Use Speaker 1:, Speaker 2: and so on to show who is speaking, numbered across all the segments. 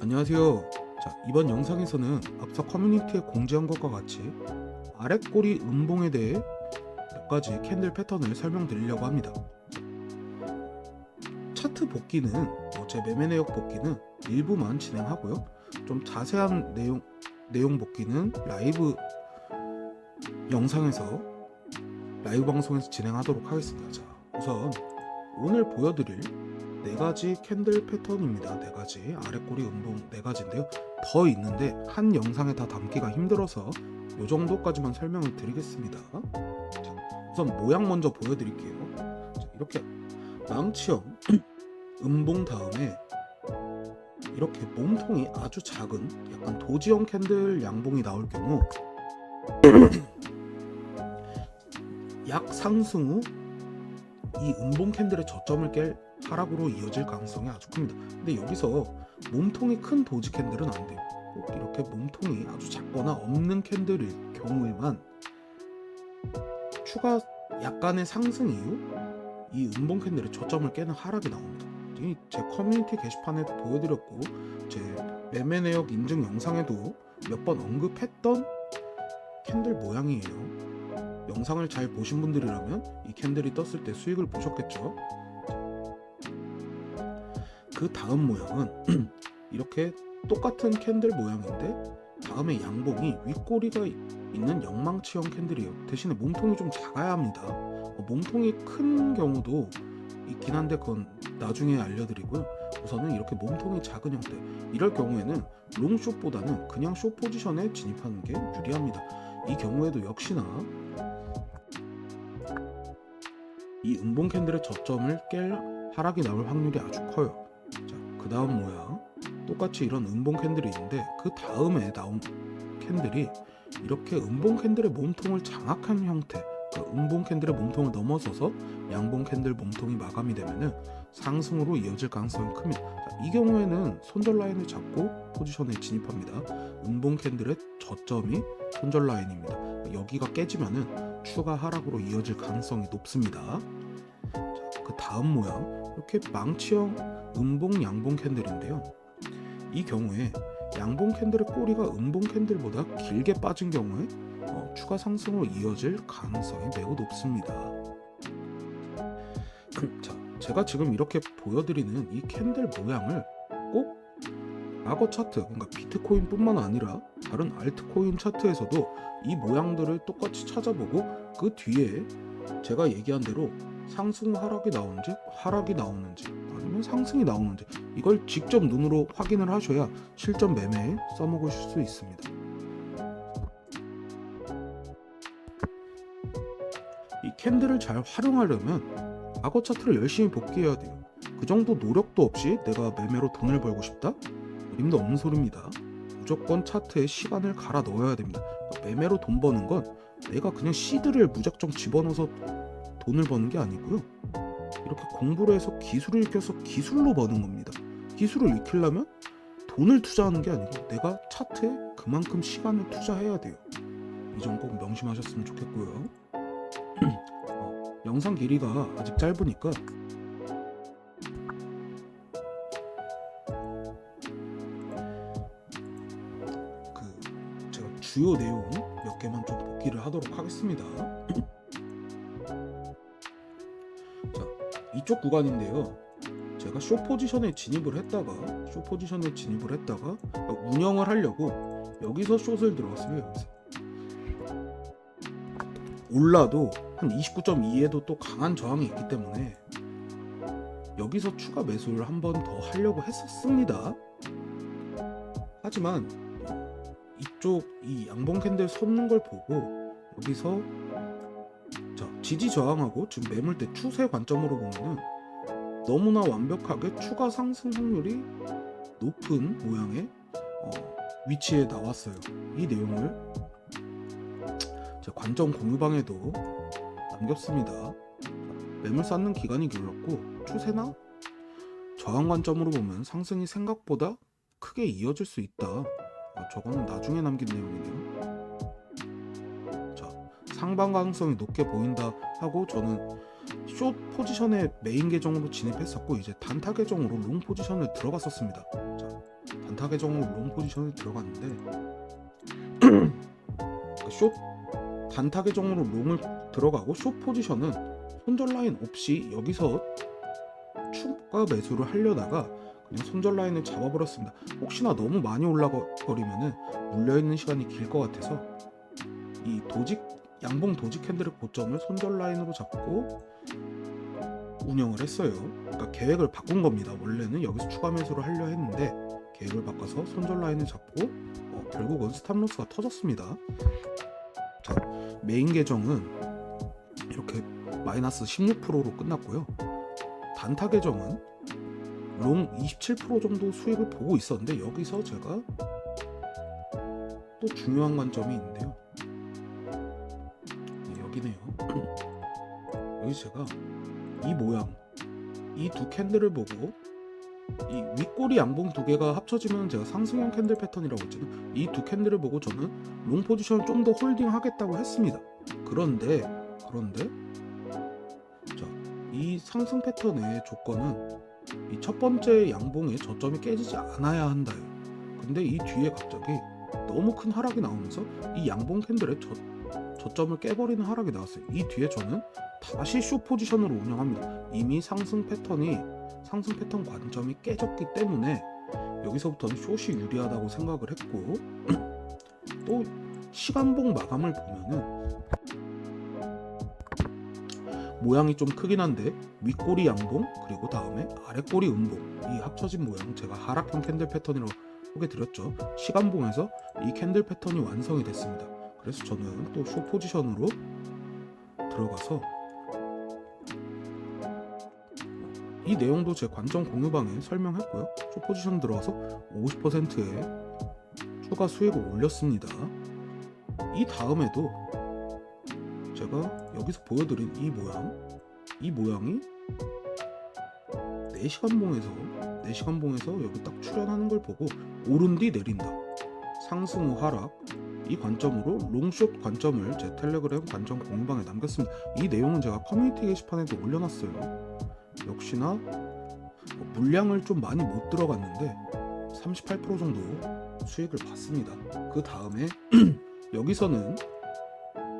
Speaker 1: 안녕하세요. 자, 이번 영상에서는 앞서 커뮤니티에 공지한 것과 같이 아랫꼬리 음봉에 대해 몇 가지 캔들 패턴을 설명드리려고 합니다. 차트 복귀는 어, 제 매매 내역 복귀는 일부만 진행하고요. 좀 자세한 내용 내용 복귀는 라이브 영상에서 라이브 방송에서 진행하도록 하겠습니다. 자, 우선 오늘 보여드릴 네 가지 캔들 패턴입니다. 네 가지 아랫꼬리 운동 네 가지인데요. 더 있는데 한 영상에 다 담기가 힘들어서 이 정도까지만 설명을 드리겠습니다. 자, 우선 모양 먼저 보여드릴게요. 자, 이렇게 망치형 음봉 다음에 이렇게 몸통이 아주 작은 약간 도지형 캔들 양봉이 나올 경우 약 상승 후 이 음봉 캔들의 저점을 깰 하락으로 이어질 가능성이 아주 큽니다. 근데 여기서 몸통이 큰 도지 캔들은 안 돼요. 꼭 이렇게 몸통이 아주 작거나 없는 캔들일 경우에만 추가 약간의 상승 이후 이 음봉 캔들의 저점을 깨는 하락이 나옵니다. 이제 커뮤니티 게시판에도 보여드렸고 제 매매 내역 인증 영상에도 몇 번 언급했던 캔들 모양이에요. 영상을 잘 보신 분들이라면 이 캔들이 떴을 때 수익을 보셨겠죠. 그 다음 모양은 이렇게 똑같은 캔들 모양인데 다음에 양봉이 윗꼬리가 있는 영망치형 캔들이에요. 대신에 몸통이 좀 작아야 합니다. 어, 몸통이 큰 경우도 있긴 한데 그건 나중에 알려드리고요. 우선은 이렇게 몸통이 작은 형태. 이럴 경우에는 롱숏보다는 그냥 숏 포지션에 진입하는 게 유리합니다. 이 경우에도 역시나 이 음봉 캔들의 저점을 깰 하락이 나올 확률이 아주 커요. 자, 그 다음 모양. 똑같이 이런 음봉 캔들이 있는데 그 다음에 나온 캔들이 이렇게 음봉 캔들의 몸통을 장악한 형태. 그 음봉 캔들의 몸통을 넘어서서 양봉 캔들 몸통이 마감이 되면은 상승으로 이어질 가능성이. 자, 이 경우에는 손절 라인을 잡고 포지션에 진입합니다. 음봉 캔들의 저점이 손절 라인입니다. 여기가 깨지면은 추가 하락으로 이어질 가능성이 높습니다. 자, 그 다음 모양 이렇게 망치형 음봉 양봉 캔들인데요. 이 경우에 양봉 캔들의 꼬리가 음봉 캔들보다 길게 빠진 경우에 어, 추가 상승으로 이어질 가능성이 매우 높습니다. 자, 제가 지금 이렇게 보여드리는 이 캔들 모양을 꼭 악어 차트, 그러니까 비트코인뿐만 아니라 다른 알트코인 차트에서도 이 모양들을 똑같이 찾아보고 그 뒤에 제가 얘기한 대로 상승 하락이 나오는지 하락이 나오는지 아니면 상승이 나오는지 이걸 직접 눈으로 확인을 하셔야 실전 매매에 써먹으실 수 있습니다. 캔들을 잘 활용하려면 악어 차트를 열심히 복귀해야 돼요. 그 정도 노력도 없이 내가 매매로 돈을 벌고 싶다? 힘도 없는 소리입니다. 무조건 차트에 시간을 갈아 넣어야 됩니다. 매매로 돈 버는 건 내가 그냥 시드를 무작정 집어넣어서 돈을 버는 게 아니고요. 이렇게 공부를 해서 기술을 익혀서 기술로 버는 겁니다. 기술을 익히려면 돈을 투자하는 게 아니고 내가 차트에 그만큼 시간을 투자해야 돼요. 이 점 꼭 명심하셨으면 좋겠고요. 어, 영상 길이가 아직 짧으니까 그 제가 주요 내용 몇 개만 좀 복기를 하도록 하겠습니다. 자, 이쪽 구간인데요. 제가 쇼 포지션에 진입을 했다가 쇼 포지션에 진입을 했다가 운영을 하려고 여기서 숏을 들어갔어요. 여기서. 올라도 한 29.2에도 또 강한 저항이 있기 때문에 여기서 추가 매수를 한 번 더 하려고 했었습니다. 하지만 이쪽 이 양봉 캔들 솟는 걸 보고 여기서 자 지지 저항하고 지금 매물대 추세 관점으로 보면은 너무나 완벽하게 추가 상승 확률이 높은 모양의 어, 위치에 나왔어요. 이 내용을 제 관점 공유방에도 남겼습니다. 매물 쌓는 기간이 길었고 추세나 저항 관점으로 보면 상승이 생각보다 크게 이어질 수 있다. 아, 저거는 나중에 남긴 내용이네요. 자, 상방 가능성이 높게 보인다 하고 저는 숏 포지션의 메인 계정으로 진입했었고 이제 단타 계정으로 롱 포지션을 들어갔었습니다. 자, 단타 계정으로 롱 포지션에 들어갔는데 그숏 단타 계정으로 롱을 들어가고 숏 포지션은 손절 라인 없이 여기서 추가 매수를 하려다가 그냥 손절 라인을 잡아버렸습니다. 혹시나 너무 많이 올라버리면은 물려 있는 시간이 길 것 같아서 이 도직 양봉 도직 캔들의 고점을 손절 라인으로 잡고 운영을 했어요. 그러니까 계획을 바꾼 겁니다. 원래는 여기서 추가 매수를 하려 했는데 계획을 바꿔서 손절 라인을 잡고 어, 결국은 스탑로스가 터졌습니다. 자 메인 계정은 이렇게 마이너스 16%로 끝났고요. 단타 계정은 롱 27% 정도 수익을 보고 있었는데 여기서 제가 또 중요한 관점이 있는데요. 네, 여기네요. 여기 제가 이 모양, 이 두 캔들을 보고 이 윗꼬리 양봉 두 개가 합쳐지면 제가 상승형 캔들 패턴이라고 했잖아요. 이 두 캔들을 보고 저는 롱 포지션을 좀더 홀딩하겠다고 했습니다. 그런데 그런데 자, 이 상승 패턴의 조건은 이 첫 번째 양봉의 저점이 깨지지 않아야 한다요. 근데 이 뒤에 갑자기 너무 큰 하락이 나오면서 이 양봉 캔들의 저, 저점을 깨버리는 하락이 나왔어요. 이 뒤에 저는 다시 쇼 포지션으로 운영합니다. 이미 상승 패턴이 상승 패턴 관점이 깨졌기 때문에 여기서부터는 숏이 유리하다고 생각을 했고 또 시간봉 마감을 보면은 모양이 좀 크긴 한데 윗꼬리 양봉 그리고 다음에 아랫꼬리 음봉 이 합쳐진 모양 제가 하락형 캔들 패턴이라고 소개 드렸죠. 시간봉에서 이 캔들 패턴이 완성이 됐습니다. 그래서 저는 또쇼 포지션으로 들어가서 이 내용도 제 관점 공유방에 설명했고요. 쇼 포지션 들어가서 50%의 추가 수익을 올렸습니다. 이 다음에도 제가 여기서 보여드린 이 모양 이 모양이 4시간 봉에서 4시간 봉에서 여기 딱 출현하는 걸 보고 오른 뒤 내린다. 상승 후 하락. 이 관점으로 롱숏 관점을 제 텔레그램 관점 공유방에 남겼습니다. 이 내용은 제가 커뮤니티 게시판에도 올려놨어요 역시나 뭐 물량을 좀 많이 못 들어갔는데 38% 정도 수익을 봤습니다 그 다음에 여기서는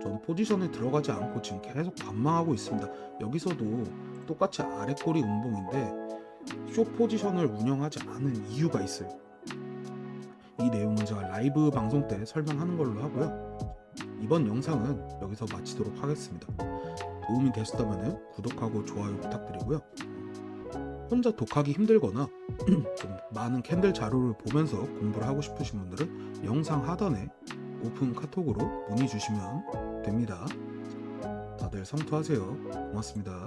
Speaker 1: 전 포지션에 들어가지 않고 지금 계속 관망하고 있습니다. 여기서도 똑같이 아랫꼬리 운봉인데 쇼 포지션을 운영하지 않은 이유가 있어요. 이 내용은 제가 라이브 방송 때 설명하는 걸로 하고요. 이번 영상은 여기서 마치도록 하겠습니다. 도움이 되셨다면 구독하고 좋아요 부탁드리고요. 혼자 독하기 힘들거나 좀 많은 캔들 자료를 보면서 공부를 하고 싶으신 분들은 영상 하단에 오픈 카톡으로 문의 주시면 됩니다. 다들 성투하세요. 고맙습니다.